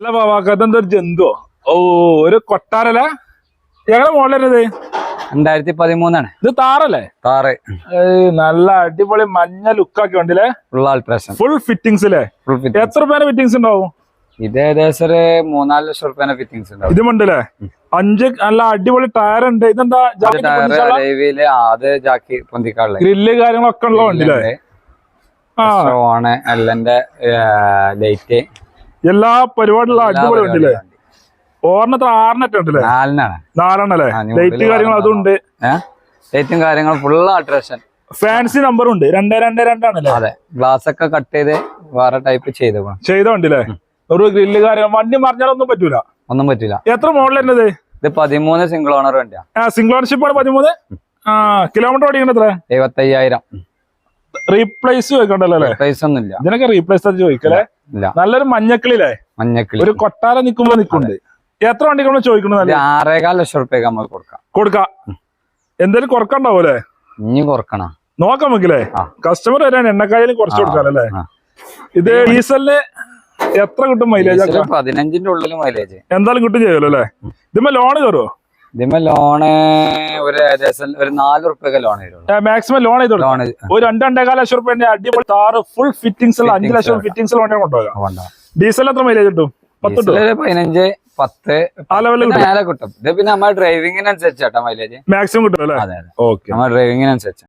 അല്ല ബാബാക്ക് അതെന്തൊരു ജന്തുവോ? ഓ ഒരു കൊട്ടാരല്ല? ഞങ്ങളെ മോളിലത് രണ്ടായിരത്തി പതിമൂന്നാണ്. ഇത് താറല്ലേ? താറ്. നല്ല അടിപൊളി മഞ്ഞ ലുക്കൊക്കെ ഉണ്ടല്ലേ? ഫുൾ ആൾട്രേഷൻ ഫുൾ ഫിറ്റിങ്സ് അല്ലേ എത്ര രൂപേന്റെ ഫിറ്റിംഗ്സ് ഉണ്ടാവും? ഇത് ഏകദേശം ഒരു മൂന്നാൽ ലക്ഷം റുപ്യേന്റെ ഫിറ്റിംഗ്സ് ഉണ്ടാവും. ഇതുമുണ്ടല്ലേ അഞ്ച് നല്ല അടിപൊളി ടയർ ഉണ്ട്. ഇതെന്താ അത് ജാക്കി പൊന്തിക്കാളെ ഗ്രില്ല് കാര്യങ്ങളൊക്കെ ഉള്ള വണ്ടിയില്ലേ ആ. ഓണ് എല്ലന്റെ ലൈറ്റ് എല്ലാ പരിപാടികളും അടിപൊളി ഉണ്ടല്ലേ? ഓർണത്ര ആറിനൊക്കെ ഉണ്ടല്ലേ? നാലിനാണ്. നാലെണ്ണല്ലേ? ലൈറ്റ് കാര്യങ്ങൾ അതുണ്ട്. ലൈറ്റും കാര്യങ്ങളും ഫുൾ അട്രാക്ഷൻ ഫാൻസി നമ്പർ ഉണ്ട്. രണ്ട് രണ്ട് രണ്ടാണല്ലേ? അതെ. ഗ്ലാസ് ഒക്കെ കട്ട് ചെയ്ത് വേറെ ടൈപ്പ് ചെയ്ത് ചെയ്ത ചെയ്തോണ്ടല്ലേ ഒരു ഗ്രില്ല് കാര്യം വണ്ടി മറിഞ്ഞാലൊന്നും പറ്റൂല. ഒന്നും പറ്റൂല. എത്ര മോഡൽ വരുന്നത് ഇത്? പതിമൂന്ന് സിംഗിൾ ഓണർ വണ്ടിയാ. സിംഗിൾ ഓണർഷിപ്പ് ആണ് പതിമൂന്ന്? ആ കിലോമീറ്റർ ഓടിക്കണ എത്ര? എഴുപത്തയ്യായിരം. റീപ്ലേസ് ചോദിക്കണ്ടല്ലോ അല്ലേ? പ്രൈസ് ഒന്നും ഇല്ല ഇതിനൊക്കെ റീപ്ലേസ് ചോദിക്കല്ലേ? നല്ലൊരു മഞ്ഞക്കിളില്ലേ മഞ്ഞക്കിളി. ഒരു കൊട്ടാര നിക്കുമ്പോ നിക്കുന്നുണ്ട്. എത്ര വണ്ടി നമ്മൾ ചോദിക്കുന്നത് ആറേകാൽ ലക്ഷം റുപ്യക്ക് നമ്മൾ കൊടുക്കാം. കൊടുക്ക. എന്തേലും കൊറക്കണ്ടാവൂലേ? ഇനി കുറക്കണം. നോക്കാം നമുക്കില്ലേ? കസ്റ്റമർ വരാൻ എണ്ണക്കായാലും കുറച്ച് കൊടുക്കാല്ലേ ആ. ഇത് ഡീസലിന് എത്ര കിട്ടും മൈലേജ് പതിനഞ്ചിന്റെ ഉള്ളിൽ മൈലേജ് എന്തായാലും കിട്ടും ചെയ്യുമല്ലോ അല്ലേ? ഇതിമ്മ ലോൺ കയറുമോ ഇതിന്മേ ലോണ് ഒരു ഏകദേശം ഒരു നാല് റുപ്യൊക്കെ ലോൺ വരുള്ളൂ. മാക്സിമം ലോൺ ചെയ്ത് ലോൺ ലോണ് ഒരു രണ്ട് രണ്ടേകാല ലക്ഷം റുപ്യന്റെ അടിപൊളി താറ് ഫുൾ ഫിറ്റിംഗ്സ് ഉള്ള അഞ്ച് ലക്ഷം ഫിറ്റിംഗ്സ് വേണ്ടി കൊണ്ടുപോകാം ഡീസൽ എത്ര മൈലേജ് കിട്ടും? പതിനഞ്ച് പത്ത് ആ ലെവലിൽ മേലെ കിട്ടും. ഇത് പിന്നെ നമ്മുടെ ഡ്രൈവിംഗിനനുസരിച്ചാട്ടോ മൈലേജ് മാക്സിമം കിട്ടും അല്ലേ? ഓക്കെ നമ്മുടെ ഡ്രൈവിങ്ങിനനുസരിച്ച്